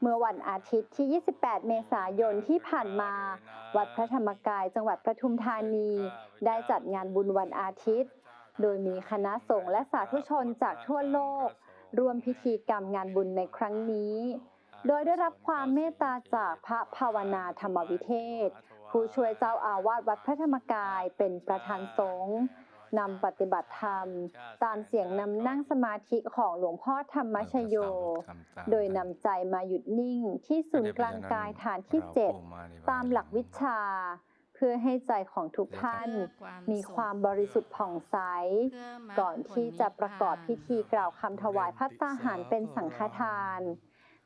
เมื่อวันอาทิตย์ที่ 28 เมษายนที่ผ่านมา วัดพระธรรมกายจังหวัดปทุมธานี ได้จัดงานบุญวันอาทิตย์ โดยมีคณะสงฆ์และสาธุชนจากทั่วโลกร่วมพิธีกรรมงานบุญในครั้งนี้ โดยได้รับความเมตตาจากพระภาวนาธรรมวิเทศ ผู้ช่วยเจ้าอาวาสวัดพระธรรมกายเป็นประธานสงฆ์ นำปฏิบัติธรรม ตามเสียงนำนั่งสมาธิของหลวงพ่อธรรมชโย โดยนำใจมาหยุดนิ่งที่ศูนย์กลางกายฐานที่7ตามหลักวิชา เพื่อให้ใจของทุกท่าน มีความบริสุทธิ์ผ่องใส ก่อนที่จะประกอบพิธีกล่าวคำถวายพัตตาหารเป็นสังฆทาน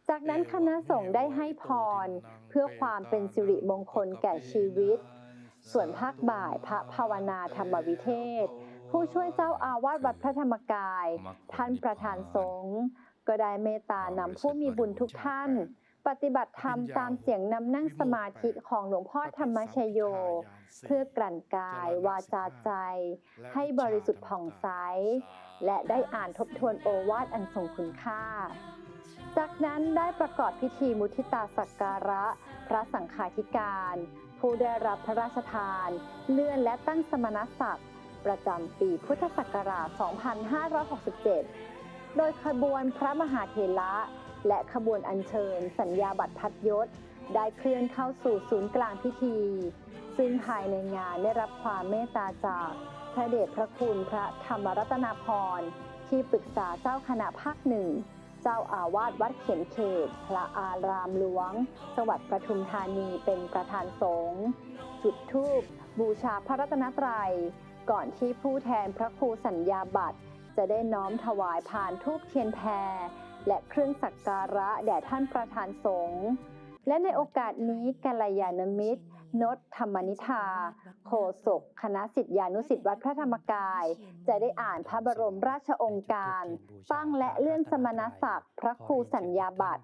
จากนั้นคณะสงฆ์ได้ให้พร เพื่อความเป็นสิริมงคลแก่ชีวิต ส่วนภาคบ่ายพระภาวนาธรรมวิเทศ ผู้ช่วยเจ้าอาวาสวัดพระธรรมกาย ท่านประธานสงฆ์ก็ได้เมตตานำผู้มีบุญทุกท่าน ปฏิบัติธรรมตามเสียงนำนั่งสมาธิของหลวงพ่อธรรมชโย เพื่อกลั่นกายวาจาใจ ให้บริสุทธิ์ผ่องใส และได้อ่านทบทวนโอวาทอันทรงคุณค่าจากนั้นได้ประกอบพิธีมุทิตาสักการะ พระสังฆาธิการ ผู้ได้รับพระราชทาน เลื่อนและตั้งสมณศักดิ์ ประจำปีพุทธศักราช 2567 โดยขบวนพระมหาเถระและขบวนอัญเชิญ สัญญาบัตรพัดยศ ได้เคลื่อนเข้าสู่ศูนย์กลางพิธี ซึ่งภายในงานได้รับความเมตตาจากพระเดชพระคุณพระธรรมรัตนาพรที่ปรึกษาเจ้าคณะภาคหนึ่ง เจ้าอาวาสวัดเขียนเขต พระอารามหลวง จังหวัดปทุมธานีเป็นประธานสงฆ์จุดธูปบูชาพระรัตนตรัย ก่อนที่ผู้แทนพระครูสัญญาบัตร จะได้น้อมถวายผ่านทูปเทียนแพร และเครื่องสักการะแด่ท่านประธานสงฆ์และในโอกาสนี้กัลยาณมิตร นดธรรมนิธาโฆษกคณะสิทธิานุสิทธิวัดพระธรรมกาย จะได้อ่านพระบรมราชองค์การตั้งและเลื่อนสมณศักดิ์พระครูสัญญาบัตร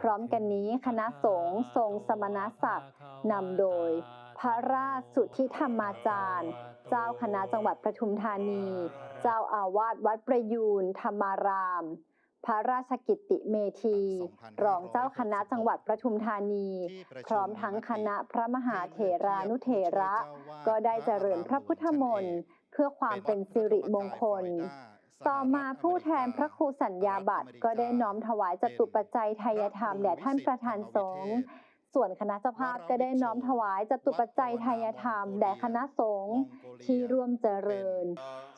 พร้อมกันนี้คณะสงฆ์ทรงสมณศักดิ์นำโดย พระราชสุทธิธรรมาจารย์ เจ้าคณะจังหวัดปทุมธานี เจ้าอาวาสวัดประยูนธรรมาราม พระราชกิตติเมธี รองเจ้าคณะจังหวัดปทุมธานี พร้อมทั้งคณะพระมหาเถรานุเถระ ก็ได้เจริญพระพุทธมนต์เพื่อความเป็นสิริมงคล ต่อมาผู้แทนพระครูสัญญาบัตรก็ได้น้อมถวายจตุปัจจัยทายธรรมแด่ท่านประธานสงฆ์ส่วนคณะเจ้าภาพก็ได้น้อมถวายจตุปัจจัยทายธรรมแด่คณะสงฆ์ที่ร่วมเจริญ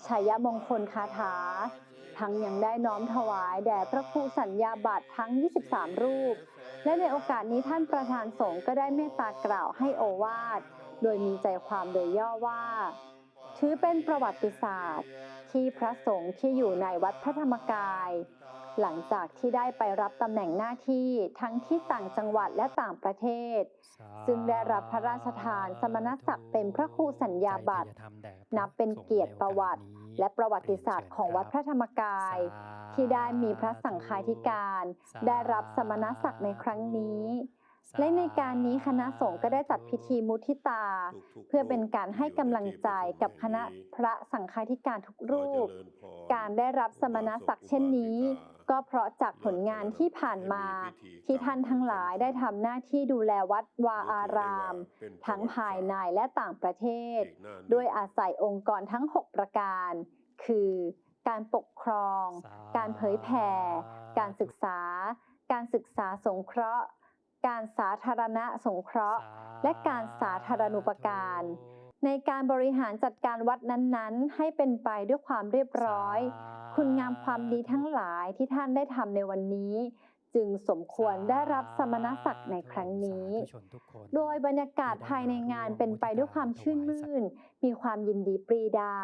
ชัยมงคลคาถา ทั้งยังได้น้อมถวายแด่พระครูสัญญาบัตรทั้ง 23 รูป และในโอกาสนี้ท่านประธานสงฆ์ก็ได้เมตตากล่าวให้โอวาท โดยมีใจความโดยย่อว่า ถือเป็นประวัติศาสตร์ ที่พระสงฆ์ที่อยู่ในวัดพระธรรมกาย หลังจากที่ได้ไปรับตำแหน่งหน้าที่ทั้งที่ต่างจังหวัดและต่างประเทศ ซึ่งได้รับพระราชทานสมณศักดิ์เป็นพระครูสัญญาบัตรนับเป็นเกียรติประวัติ และประวัติศาสตร์ของวัดพระธรรมกาย ที่ได้มีพระสังฆาธิการ ได้รับสมณศักดิ์ในครั้งนี้และในการนี้คณะสงฆ์ก็ได้จัดพิธีมุทิตา เพื่อเป็นการให้กำลังใจกับคณะพระสังฆาธิการทุกรูป การได้รับสมณศักดิ์เช่นนี้ ก็เพราะจากผลงานที่ผ่านมาที่ท่านทั้งหลายได้ทำหน้าที่ดูแลวัดวาอาราม ทั้งภายในและต่างประเทศ ด้วยอาศัยองค์กรทั้ง 6 ประการ คือการปกครอง การเผยแผ่ การศึกษา การศึกษาสงเคราะห์ การสาธารณะสงเคราะห์ และการสาธารณูปการ ในการบริหารจัดการวัดนั้นๆ ให้เป็นไปด้วยความเรียบร้อย คุณงามความดีทั้งหลายที่ท่านได้ทำในวันนี้ จึงสมควรได้รับสมณศักดิ์ในครั้งนี้ โดยบรรยากาศภายในงานเป็นไปด้วยความชื่นมื่น มีความยินดีปรีดา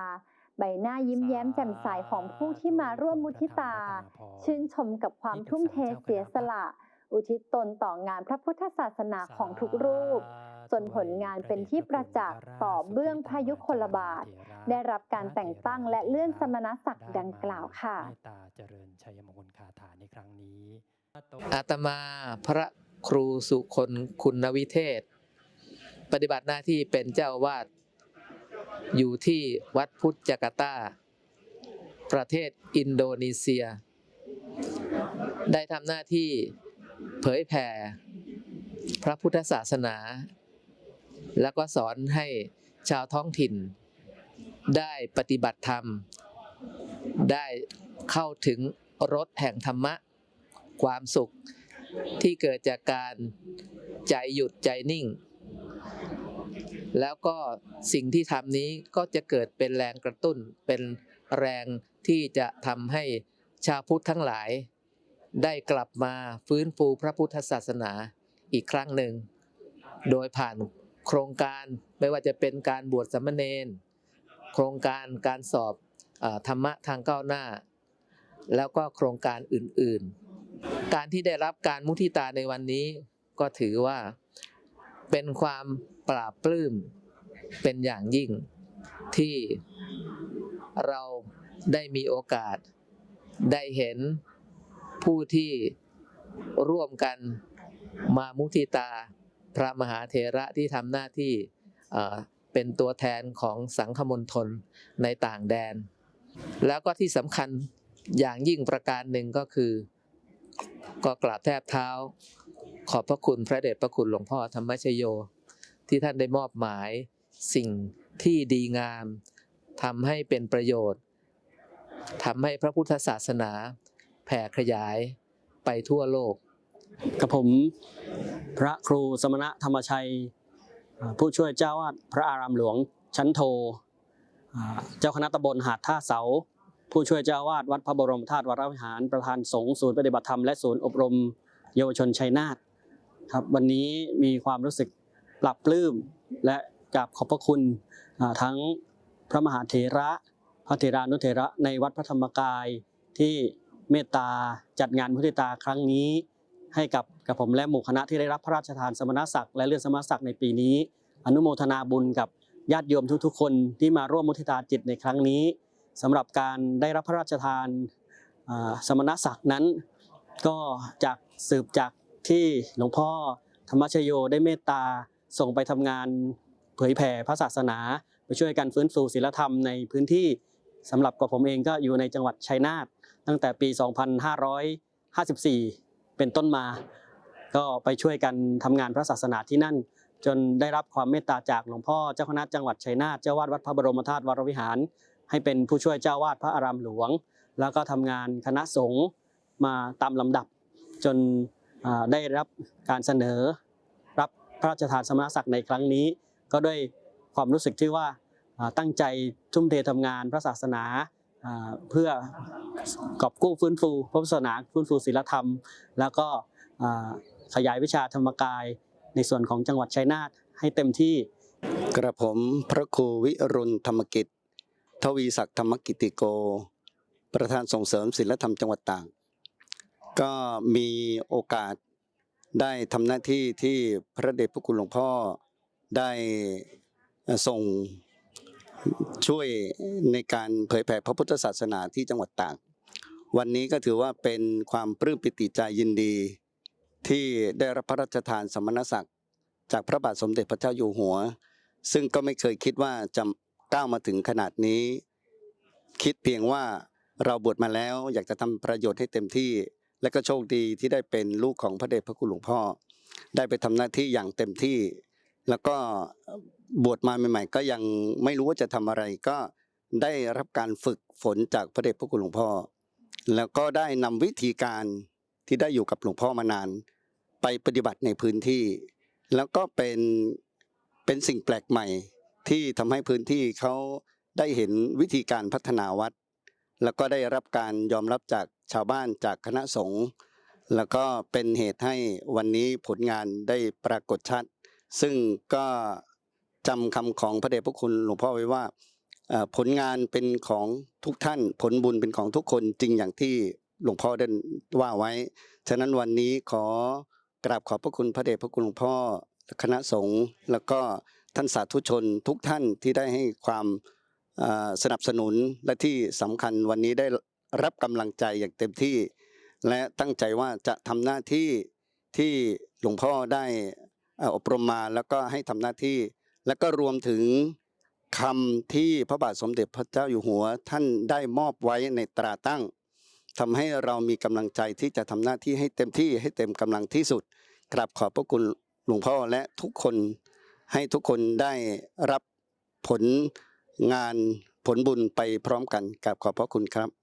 ใบหน้ายิ้มแย้มแจ่มใสของผู้ที่มาร่วมมุทิตา ชื่นชมกับความทุ่มเทเสียสละ อุทิศตนต่องานพระพุทธศาสนาของทุกรูป จนผลงานเป็นที่ประจักษ์ต่อเบื้องพยุคลบาท ได้รับการแต่งตั้งและเลื่อนสมณศักดิ์ดังกล่าวค่ะเมตตาเจริญชัยมงคลคาถาในครั้งนี้อาตมาพระครูสุคนคุณวิเทศ ปฏิบัติหน้าที่เป็นเจ้าอาวาดอยู่ที่วัดพุทธจาการ์ตา ประเทศอินโดนีเซีย ได้ทำหน้าที่เผยแผ่พระพุทธศาสนา แล้วก็สอนให้ชาวท้องถิ่น ได้ปฏิบัติธรรม ได้เข้าถึงรสแห่งธรรมะ ความสุขที่เกิดจากการใจหยุดใจนิ่ง แล้วก็สิ่งที่ทำนี้ก็จะเกิดเป็นแรงกระตุ้น เป็นแรงที่จะทำให้ชาวพุทธทั้งหลาย ได้กลับมาฟื้นฟูพระพุทธศาสนาอีกครั้งหนึ่ง โดยผ่าน โครงการไม่ว่าจะเป็นการบวชสามเณรโครงการการสอบอธรรมะทางก้าวหน้า แล้วก็โครงการอื่นๆ การที่ได้รับการมุทิตาในวันนี้ก็ถือว่าเป็นความปราบปลื้มเป็นอย่างยิ่งที่เราได้มีโอกาสได้เห็นผู้ที่ร่วมกันมามุทิตา พระมหาเถระที่ทำหน้าที่เป็นตัวแทนของสังฆมณฑลในต่างแดน แล้วก็ที่สำคัญอย่างยิ่งประการหนึ่งก็คือ ก็กราบแทบเท้า ขอบพระคุณพระเดชพระคุณหลวงพ่อธรรมชโย ที่ท่านได้มอบหมายสิ่งที่ดีงามทำให้เป็นประโยชน์ทำให้พระพุทธศาสนาแผ่ขยายไปทั่วโลก กับผมพระครูสมณะธรรมชัย ผู้ช่วยเจ้าวาดพระอารามหลวงชั้นโท เจ้าคณะตำบลหาดท่าเสา ผู้ช่วยเจ้าวาดวัดพระบรมธาตุวรวิหาร ประธานสงฆ์ศูนย์ปฏิบัติธรรมและศูนย์อบรมเยาวชนชัยนาทครับวันนี้มีความรู้สึกปรับปลื้มและกราบขอบพระคุณทั้งพระมหาเถระพระเถรานุเถระในวัดพระธรรมกายที่เมตตาจัดงานมุทิตาครั้งนี้ ให้กับกับผมและหมู่คณะที่ได้รับพระราชทานสมณศักดิ์และเลื่อนสมณศักดิ์ในปีนี้ อนุโมทนาบุญกับญาติโยมทุกๆ คนที่มาร่วมมุทิตาจิตในครั้งนี้สำหรับการได้รับพระราชทานสมณศักดิ์นั้น ก็จากสืบจากที่หลวงพ่อธรรมชโยได้เมตตาส่งไปทำงานเผยแผ่พระศาสนา ไปช่วยกันฟื้นฟูศีลธรรมในพื้นที่สำหรับกับผมเองก็อยู่ในจังหวัดชัยนาทตั้งแต่ปี 2554 เป็นต้นมา ก็ไปช่วยกันทำงานพระศาสนาที่นั่น จนได้รับความเมตตาจากหลวงพ่อเจ้าคณะจังหวัดชัยนาทเจ้าวาดวัดพระบรมธาตุวรวิหาร ให้เป็นผู้ช่วยเจ้าวาดพระอารามหลวง แล้วก็ทำงานคณะสงฆ์มาตามลำดับ จนได้รับการเสนอ รับพระราชทานสมณศักดิ์ในครั้งนี้ ก็ด้วยความรู้สึกที่ว่าตั้งใจทุ่มเททำงานพระศาสนา เพื่อกอบกู้ฟื้นฟูพระศาสนาฟื้นฟูศีลธรรม แล้วก็ขยายวิชาธรรมกาย ในส่วนของจังหวัดชัยนาทให้เต็มที่ กระผมพระครูวิรุณธรรมกิจ ทวีศักดิ์ธรรมกิติโก ประธานส่งเสริมศิลธรรมจังหวัดต่ากก็มีโอกาสได้ทำหน้าที่ที่พระเดชพระคุณหลวงพ่อได้ส่ง ช่วยในการเผยแผ่พระพุทธศาสนาที่จังหวัดตากวันนี้ก็ถือว่าเป็นความปลื้มปิติใจยินดี ที่ได้รับพระราชทานสมณศักดิ์จากพระบาทสมเด็จพระเจ้าอยู่หัว ซึ่งก็ไม่เคยคิดว่าจะก้าวมาถึงขนาดนี้ คิดเพียงว่าเราบวชมาแล้วอยากจะทำประโยชน์ให้เต็มที่ และก็โชคดีที่ได้เป็นลูกของพระเดชพระคุณหลวงพ่อ ได้ไปทำหน้าที่อย่างเต็มที่ แล้วก็บวชมาใหม่ ๆ ก็ยังไม่รู้ว่าจะทำอะไร ก็ได้รับการฝึกฝนจากพระเดชพระคุณหลวงพ่อ แล้วก็ได้นำวิธีการที่ได้อยู่กับหลวงพ่อมานาน ไปปฏิบัติในพื้นที่ แล้วก็เป็นเป็นสิ่งแปลกใหม่ ที่ทำให้พื้นที่เขาได้เห็นวิธีการพัฒนาวัด แล้วก็ได้รับการยอมรับจากชาวบ้านจากคณะสงฆ์แล้วก็เป็นเหตุให้วันนี้ผลงานได้ปรากฏชัด ซึ่งก็จำคำของพระเดชพระคุณหลวงพ่อไว้ว่าผลงานเป็นของทุกท่าน ผลบุญเป็นของทุกคนจริงอย่างที่หลวงพ่อได้ว่าไว้ ฉะนั้นวันนี้ขอกราบขอบพระคุณพระเดชพระคุณหลวงพ่อคณะสงฆ์แล้วก็ท่านสาธุชนทุกท่านที่ได้ให้ความสนับสนุนและที่สำคัญวันนี้ได้รับกำลังใจอย่างเต็มที่ และตั้งใจว่าจะทำหน้าที่ที่หลวงพ่อได้ อบรมมาแล้วก็ให้ทำหน้าที่ แล้วก็รวมถึงคำที่พระบาทสมเด็จพระเจ้าอยู่หัว ท่านได้มอบไว้ในตราตั้งทำให้เรามีกำลังใจที่จะทำหน้าที่ให้เต็มที่ให้เต็มกำลังที่สุดกราบขอบพระคุณหลวงพ่อและทุกคนให้ทุกคนได้รับผลงานผลบุญไปพร้อมกันกราบขอบพระคุณครับ